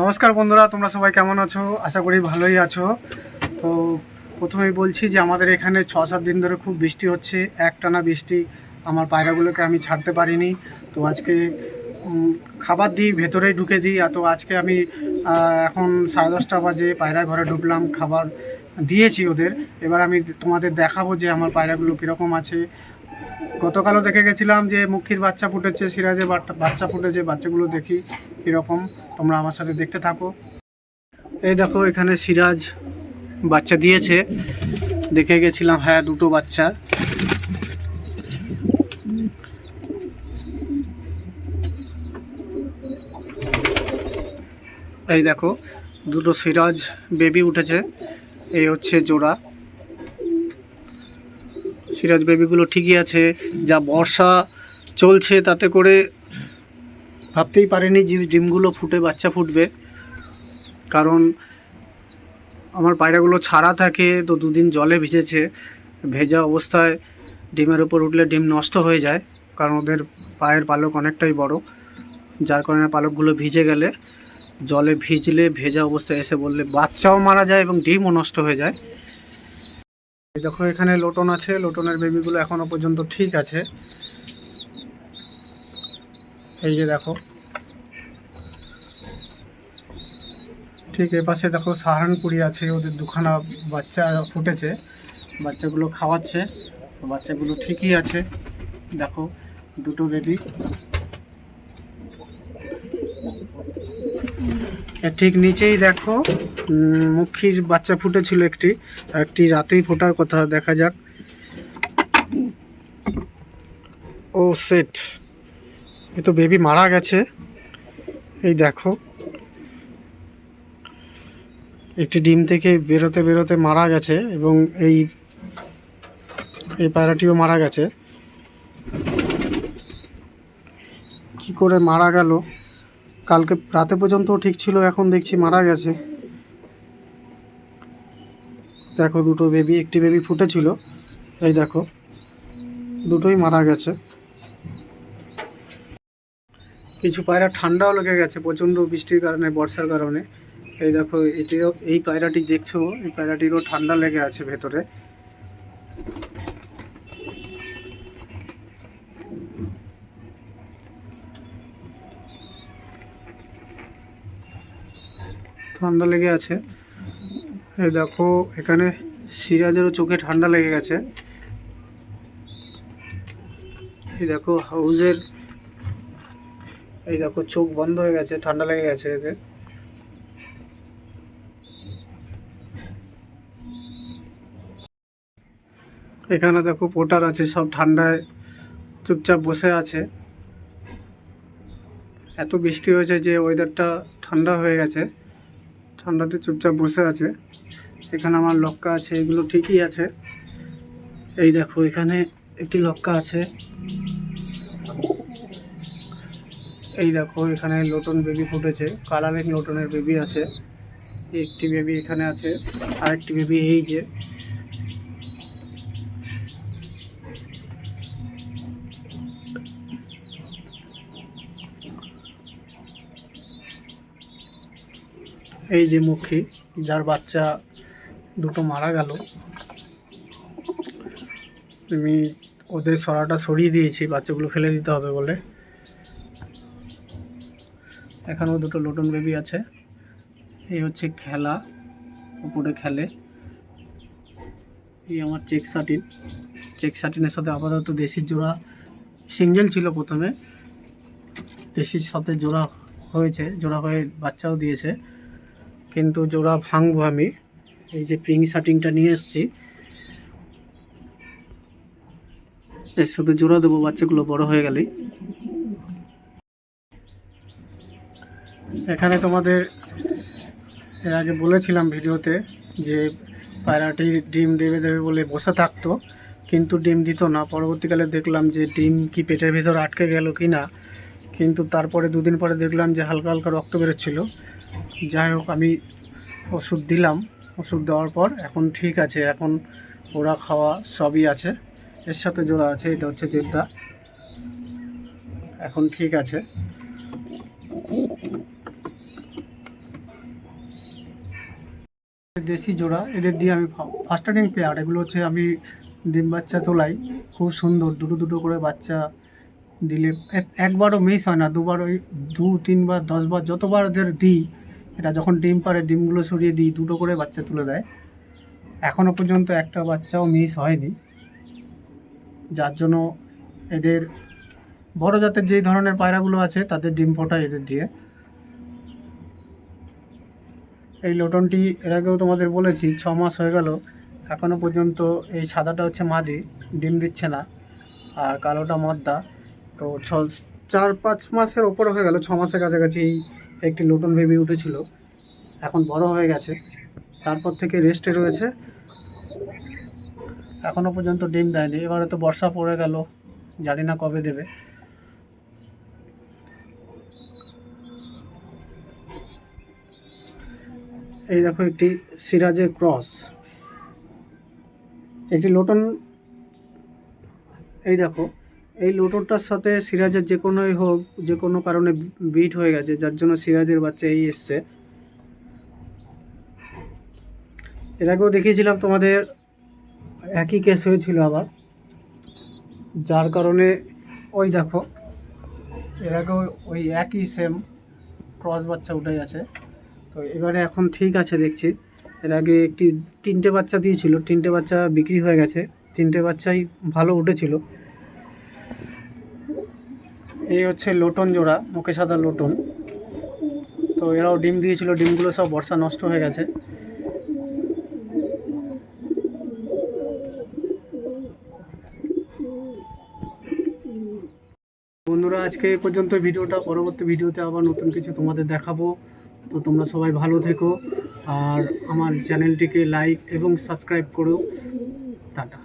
নমস্কার বন্ধুরা, তোমরা সবাই কেমন আছো? আশা করি ভালোই আছো। তো প্রথমেই বলছি যে আমাদের এখানে ছ সাত দিন ধরে খুব বৃষ্টি হচ্ছে, একটানা বৃষ্টি। আমার পায়রাগুলোকে আমি ছাড়তে পারিনি। তো আজকে খাবার দিই, ভেতরেই ঢুকে দিই। তো আজকে আমি এখন সাড়ে দশটা বাজে, পায়রা ঘরে ঢুকলাম, খাবার দিয়েছি ওদের। এবার আমি তোমাদের দেখাবো যে আমার পায়রাগুলো কীরকম আছে। গতকালও দেখে গেছিলাম যে মুখির বাচ্চা ফুটেছে, সিরাজের বাচ্চা- ফুটেছে, বাচ্চাগুলো দেখি কীরকম। তোমরা আমার সাথে দেখতে থাকো। এই দেখো, এখানে সিরাজ বাচ্চা দিয়েছে। দেখে গেছিলাম হ্যাঁ দুটো বাচ্চা। এই দেখো, দুটো সিরাজ বেবি উঠেছে। এই হচ্ছে জোড়া। সিরাজ বেবিগুলো ঠিকই আছে, যা বর্ষা চলছে তাতে করে ভাবতেই পারিনি যে ডিমগুলো ফুটে, বাচ্চা ফুটবে। কারণ আমার পায়রাগুলো ছাড়া থাকে, তো দুদিন জলে ভিজেছে। ভেজা অবস্থায় ডিমের উপর উঠলে ডিম নষ্ট হয়ে যায়, কারণ ওদের পায়ের পালক অনেকটাই বড়, যার কারণে পালকগুলো ভিজে গেলে, জলে ভিজলে ভেজা অবস্থায় এসে বললে, বাচ্চাও মারা যায় এবং ডিমও নষ্ট হয়ে যায়। দেখো, এখানে লোটন আছে। লোটনের বেবিগুলো এখনও পর্যন্ত ঠিক আছে। এই যে দেখো। ঠিক এ পাশে দেখো, সাহারানপুরি আছে। ওদের দুখানা বাচ্চা ফুটেছে। বাচ্চাগুলো খাওয়াচ্ছে। বাচ্চাগুলো ঠিকই আছে। দেখো, দুটো বেবি ঠিক নিচেই দেখো মুখির বাচ্চা ফুটেছিল একটি। একটি রাতেই ফোটার কথা, দেখা যাক। ও, সেট। এ তো বেবি মারা গেছে। এই দেখো। একটি ডিম থেকে বেরোতে বেরোতে মারা গেছে এবং এই এই পায়রাটিও মারা গেছে। কি করে মারা গেল? কালকে রাতে পর্যন্ত ঠিক ছিল, এখন দেখছি মারা গেছে। দেখো দুটো বেবি একটি বেবি ফুটেছিল। এই দেখো, দুটোই মারা গেছে। কিছু পায়রা ঠান্ডাও লেগে গেছে, প্রচণ্ড বৃষ্টির কারণে, বর্ষার কারণে। এই দেখো, এটিও, এই পায়রাটি দেখছ, এই পায়রাটিরও ঠান্ডা লেগে আছে ভেতরে। ঠান্ডা লেগে আছে। এই দেখো, এখানে সিরাজেরও চোখে ঠান্ডা লেগে গেছে। এই দেখো, হাউজের, এই দেখো, চোখ বন্ধ হয়ে গেছে, ঠান্ডা লেগে গেছে এদের এখানে দেখো, পোটার আছে, সব ঠান্ডায় চুপচাপ বসে আছে। এত বৃষ্টি হয়েছে যে ওয়েদারটা ঠান্ডা হয়ে গেছে। ঠান্ডাতে চুপচাপ বসে আছে। এখানে আমার লক্কা আছে, এগুলো ঠিকই আছে। এই দেখো, এখানে একটি লক্কা আছে। এই দেখো, এখানে লোটন বেবি ফুটেছে, কালারিং লোটনের বেবি আছে। একটি বেবি এখানে আছে, আরেকটি বেবি এই যে। এই যে মুখী, যার বাচ্চা দুটো মারা গেল। আমি ওদের সরাটা সরিয়ে দিয়েছি, বাচ্চাগুলো ফেলে দিতে হবে বলে। এখানেও দুটো লোটন বেবি আছে। এই হচ্ছে খেলা, উপরে খেলে। এই আমার চেক সাটিন। চেক সাটিনের সাথে আপাতত দেশির জোড়া সিঙ্গেল ছিল প্রথমে। দেশির সাথে জোড়া হয়েছে, জোড়া হয়ে বাচ্চাও দিয়েছে। কিন্তু জোড়া ভাঙবো আমি। এই যে পিং শার্টিংটা নিয়ে এসেছি। এর সাথে জোড়া দেবো, বাচ্চাগুলো বড় হয়ে গেলেই। এখানে তোমাদের এর আগে বলেছিলাম ভিডিওতে যে পায়রাটি ডিম দেবে দেবে বলে বসে থাকতো, কিন্তু ডিম দিত না। পরবর্তীকালে দেখলাম যে ডিম কি পেটের ভিতর আটকে গেল কি না কিন্তু তারপরে দুদিন পরে দেখলাম যে হালকা হালকা রক্ত বেরোচ্ছিল। যাই হোক, আমি ওষুধ দিলাম। ওষুধ দেওয়ার পর এখন ঠিক আছে, এখন ওরা খাওয়া সবই আছে। এর সাথে জোড়া আছে, এটা হচ্ছে জেদ্দা। এখন ঠিক আছে। দেশি জোড়া, এদের দিয়ে আমি ফাস্টারিং পেয়ার এগুলো হচ্ছে আমি ডিম বাচ্চা তোলাই। খুব সুন্দর, দুটো দুটো করে বাচ্চা দিলে একবারও মিস হয় না দুবার ওই দু, তিনবার, দশবার যতবার ওদের দিই এটা যখন ডিম পারে ডিমগুলো সরিয়ে দিই, দুটো করে বাচ্চা তুলে দেয়। এখনও পর্যন্ত একটা বাচ্চাও মিস হয়নি। যার জন্য এদের, বড় জাতের যেই ধরনের পায়রাগুলো আছে, তাদের ডিম ফোটায় এদের দিয়ে। এই লোটনটি এর আগেও তোমাদের বলেছি, ছ মাস হয়ে গেল। এখনও পর্যন্ত এই সাদাটা হচ্ছে মাদি, ডিম দিচ্ছে না। আর কালোটা মদ্দা। তো ছ, চার, পাঁচ মাসের ওপর হয়ে গেল, ছ মাসের কাছাকাছি এই একটি লোটন বেবি উঠেছিল। এখন বড় হয়ে গেছে। তারপর থেকে রেস্টে রয়েছে। এখনও পর্যন্ত ডিম দেয়নি। এবারে তো বর্ষা পড়ে গেল। জানি না কবে দেবে। এই দেখো একটি সিরাজের ক্রস একটি লোটন এই দেখো এই লোটনটার সাথে সিরাজের যে কোনোই হোক, যে কোনো কারণে বিট হয়ে গেছে, যার জন্য সিরাজের বাচ্চা এই এসছে। এর আগেও দেখিয়েছিলাম তোমাদের, একই কেস হয়েছিল আবার। যার কারণে ওই দেখো, এর আগেও ওই একই সেম ক্রস বাচ্চা উঠে আছে তো এবারে এখন ঠিক আছে দেখছি। এর আগে একটি তিনটে বাচ্চা দিয়েছিল, তিনটে বাচ্চা বিক্রি হয়ে গেছে। তিনটে বাচ্চাই ভালো উঠেছিল। এই হচ্ছে লোটন জোড়া, মুখে সাদা লোটন। তো এরাও ডিম দিয়েছিল, ডিমগুলো সব বর্ষা নষ্ট হয়ে গেছে। বন্ধুরা, আজকে এই পর্যন্ত ভিডিওটা। পরবর্তী ভিডিওতে আবার নতুন কিছু তোমাদের দেখাবো। তো তোমরা সবাই ভালো থেকো। আর আমার চ্যানেলটিকে লাইক এবং সাবস্ক্রাইব করো। টাটা।